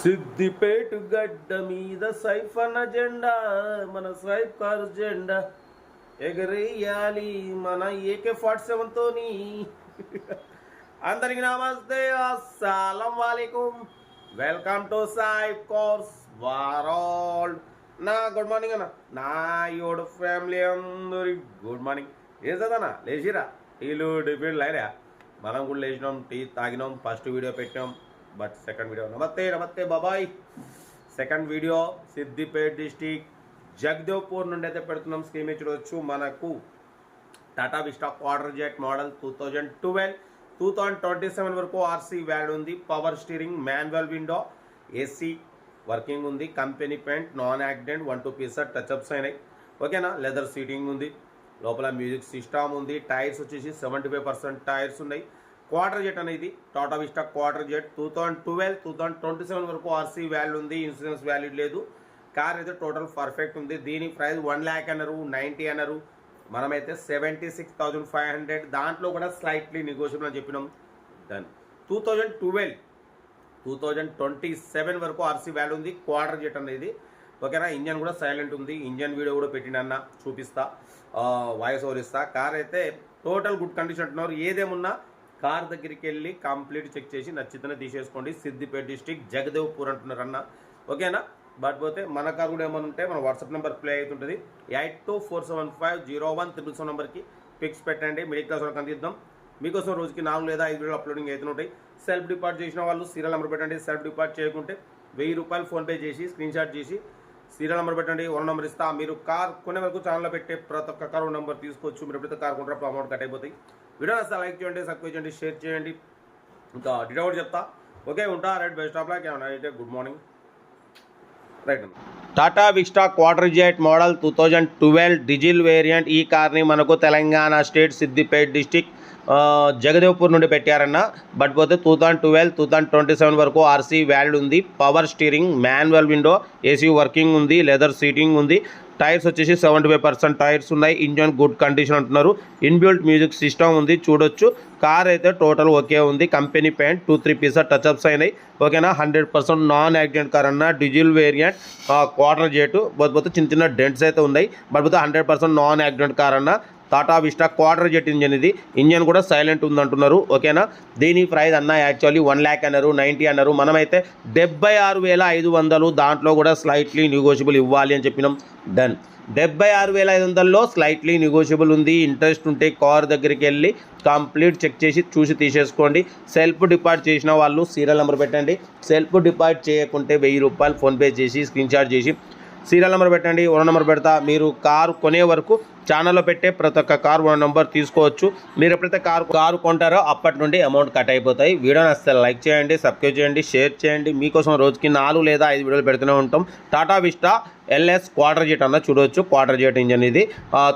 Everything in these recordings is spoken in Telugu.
సిద్దిపేటు గడ్డ మీద సైఫన్న జెండా మన సైఫ్ కారు జెండా ఎగరేయాలి మన ఏకే ఫార్టీ సెవెన్ తోని. అందరికి నమస్తే అస్సలం వాలేకుం. వెల్కమ్ టు సైఫ్ కోర్స్ వారాల్ నా గుడ్ మార్నింగ్ అన్న. నా యోడు ఫ్యామిలీ అందరి గుడ్ మార్నింగ్. ఏం చదన్నా లేచిరా? టీలు డిఫెండ్ లైరా? మనం కూడా లేచినాం టీ తాగినాం ఫస్ట్ వీడియో పెట్టినాం. But second video. నమస్తే నమస్తే బాబాయ్. Second video Siddipet district Jagdevpur నుండి అయితే పెడుతున్నాం స్కీమ్ చూడవచ్చు మనకు Tata Vista Quadrajet model two thousand twelve two thousand twenty seven వరకు ఆర్సీ వ్యాడ్ ఉంది. Power steering manual window AC working ఉంది. Company paint non accident one two pieces touch ups అయినాయి ఓకేనా లెదర్ సీటింగ్ ఉంది. లోపల మ్యూజిక్ సిస్టమ్ ఉంది. టైర్స్ వచ్చేసి సెవెంటీ ఫైవ్ పర్సెంట్ టైర్స్ ఉన్నాయి. క్వార్టర్ జెట్ అనేది Tata Vista Quadrajet. Two thousand twelve two thousand twenty seven వరకు ఆర్సీ వ్యాల్యూ ఉంది ఇన్సూరెన్స్ వాల్యూ లేదు. కార్ అయితే టోటల్ పర్ఫెక్ట్ ఉంది. దీని ప్రైస్ వన్ ల్యాక్ అన్నారు నైంటీ అన్నారు. మనమైతే seventy six thousand five hundred. దాంట్లో కూడా స్లైట్లీ నెగోషియబుల్ అని చెప్పినాం. Done two thousand twelve two thousand twenty seven వరకు ఆర్సీ వాల్యూ ఉంది క్వార్టర్ జెట్ అనేది. ఓకేనా? ఇంజన్ కూడా సైలెంట్ ఉంది. ఇంజన్ వీడియో కూడా పెట్టినన్న చూపిస్తా. వాయిస్ ఓవర్ ఇస్తా. కార్ అయితే టోటల్ గుడ్ కండిషన్ అంటున్నారు. ఏదేమున్నా కార్ దగ్గరికి వెళ్ళి కంప్లీట్ చెక్ చేసి నచ్చితేనే తీసేసుకోండి. సిద్దిపేట డిస్టిక్ జగదేవ్పూర్ అంటున్నారు అన్న. ఓకేనా? బట్ పోతే మన కార్ కూడా ఏమైనా ఉంటే మన వాట్సాప్ నెంబర్ ప్లే అవుతుంటుంది. Eight two four seven five zero one triple seven నెంబర్కి పిక్స్ పెట్టండి. మిడిల్ క్లాస్ వాళ్ళకి అందిద్దాం. మీకోసం రోజుకి నాలుగు లేదా ఐదు వేలు అప్లోడింగ్ అవుతుంటాయి. సెల్ఫ్ డిపార్ట్ చేసిన వాళ్ళు సీరియల్ నెంబర్ పెట్టండి. సెల్ఫ్ డిపార్ట్ చేయకుంటే వెయ్యి రూపాయలు ఫోన్పే చేసి స్క్రీన్ షాట్ చేసి సీరియల్ నెంబర్ పెట్టండి. వన్ నెంబర్ ఇస్తా. మీరు కార్ కొనే వరకు ఛానల్లో పెట్టే ప్రతి ఒక్క కార్ నెంబర్ తీసుకోవచ్చు. మీరు ఎప్పుడైతే కార్ కొంటారో అమౌంట్ కట్ అయిపోతాయి. వీడియో వస్తే లైక్ చేయండి సబ్స్క్రైబ్ చేయండి షేర్ చేయండి. ఇంకా డిటో కూడా చెప్తా. ఓకే ఉంటా. Right best of luck. ఏమన్నా అయితే good morning. Right. Tata Vista Quadrajet model two thousand twelve diesel variant ఈ కార్ని మనకు తెలంగాణ స్టేట్ సిద్దిపేట్ డిస్టిక్ జగదేవ్పూర్ నుండి పెట్టారన్న. బట్ పోతే two thousand twelve two thousand twenty seven వరకు ఆర్సీ వ్యాల్డ్ ఉంది. Power steering manual window AC working ఉంది లెదర్ సీటింగ్ ఉంది. టైర్స్ వచ్చేసి సెవెంటీ ఫైవ్ పర్సెంట్ టైర్స్ ఉన్నాయి. ఇంజన్ గుడ్ కండిషన్ అంటున్నారు. ఇన్బిల్ట్ మ్యూజిక్ సిస్టమ్ ఉంది చూడొచ్చు. కార్ అయితే టోటల్ ఓకే ఉంది. Company paint two three pieces touch ups అయినాయి. ఓకేనా? Hundred percent non accident car అన్న డిజిల్ వేరియంట్ క్వార్టర్ జేటు పోతే చిన్న చిన్న డెంట్స్ అయితే ఉన్నాయి. బట్ పోతే hundred percent non accident car అన్న Tata vista Quadrajet engine ఇది. ఇంజన్ కూడా సైలెంట్ ఉందంటున్నారు. ఓకేనా? దీని ప్రైస్ అన్న యాక్చువల్లీ వన్ ల్యాక్ అన్నారు నైంటీ అన్నారు. మనమైతే డెబ్బై ఆరు వేల ఐదు వందలు దాంట్లో కూడా స్లైట్లీ నెగోషియబుల్ ఇవ్వాలి అని చెప్పినాం. డన్ డెబ్బై ఆరు వేల ఐదు వందల్లో స్లైట్లీ నెగోషియబుల్ ఉంది. ఇంట్రెస్ట్ ఉంటే కార్ దగ్గరికి వెళ్ళి కంప్లీట్ చెక్ చేసి చూసి తీసేసుకోండి. సెల్ఫ్ డిపాజిట్ చేసిన వాళ్ళు సీరియల్ నెంబర్ పెట్టండి. సెల్ఫ్ డిపాజిట్ చేయకుంటే వెయ్యి రూపాయలు ఫోన్పే చేసి స్క్రీన్ షాట్ చేసి సీరియల్ నెంబర్ పెట్టండి. ఓనర్ నెంబర్ పెడతా. మీరు కారు కొనే వరకు ఛానల్లో పెట్టే ప్రతి ఒక్క కార్ ఓనర్ నెంబర్ తీసుకోవచ్చు. మీరు ఎప్పుడైతే కారు కారు కొంటారో అప్పటి నుండి అమౌంట్ కట్ అయిపోతాయి. వీడియోని అసలు లైక్ చేయండి సబ్స్క్రైబ్ చేయండి షేర్ చేయండి. మీకోసం రోజుకి నాలుగు లేదా ఐదు వీడియోలు పెడుతూనే ఉంటాం. Tata Vista LS Quadrajet అన్న చూడవచ్చు క్వార్టర్ జెట్ ఇంజన్ ఇది.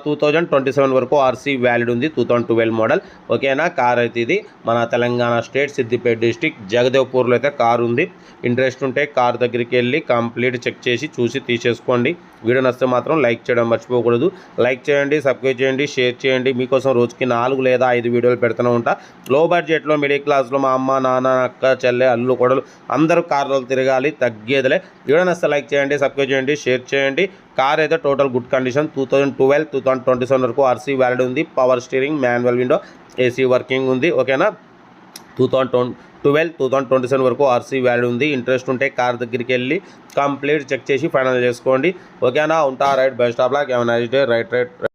టూ థౌజండ్ ట్వంటీ సెవెన్ వరకు ఆర్సీ వ్యాలిడ్ ఉంది టూ థౌజండ్ ట్వెల్వ్ మోడల్. ఓకేనా? కార్ అయితే ఇది. మన తెలంగాణ స్టేట్ సిద్దిపేట డిస్టిక్ జగదేవ్పూర్లో అయితే కార్ ఉంది. ఇంట్రెస్ట్ ఉంటే కార్ దగ్గరికి వెళ్ళి కంప్లీట్ చెక్ చేసి చూసి తీసేసుకోండి. వీడియో నచ్చితే మాత్రం లైక్ చేయడం మర్చిపోకూడదు. లైక్ చేయండి సబ్స్క్రైబ్ చేయండి షేర్ చేయండి. మీకోసం రోజుకి నాలుగు లేదా ఐదు వీడియోలు పెడుతూనే ఉంటా. లో బడ్జెట్లో మిడిల్ క్లాస్లో మా అమ్మ నాన్న అక్క చెల్లె అల్లు కొడలు అందరూ కార్లు తిరగాలి తగ్గేదిలే. వీడియో నస్తే లైక్ చేయండి సబ్స్క్రైబ్ చేయండి షేర్ చేయండి. కార్ అయితే total good condition two thousand twelve two thousand twenty seven వరకు ఆర్సీ వ్యాలిడ్ ఉంది. Power steering manual window AC working ఉంది. ఓకేనా two thousand twenty twelve two thousand twenty seven వరకు ఆర్సీ వ్యాల్యూ ఉంది. ఇంట్రెస్ట్ ఉంటే కార్ దగ్గరికి వెళ్ళి కంప్లీట్ చెక్ చేసి ఫైనల్ చేసుకోండి. ఓకేనా ఉంటా రైట్ బెస్ట్ ఆఫ్ లాక్ ఏమైనా రైట్ రైట్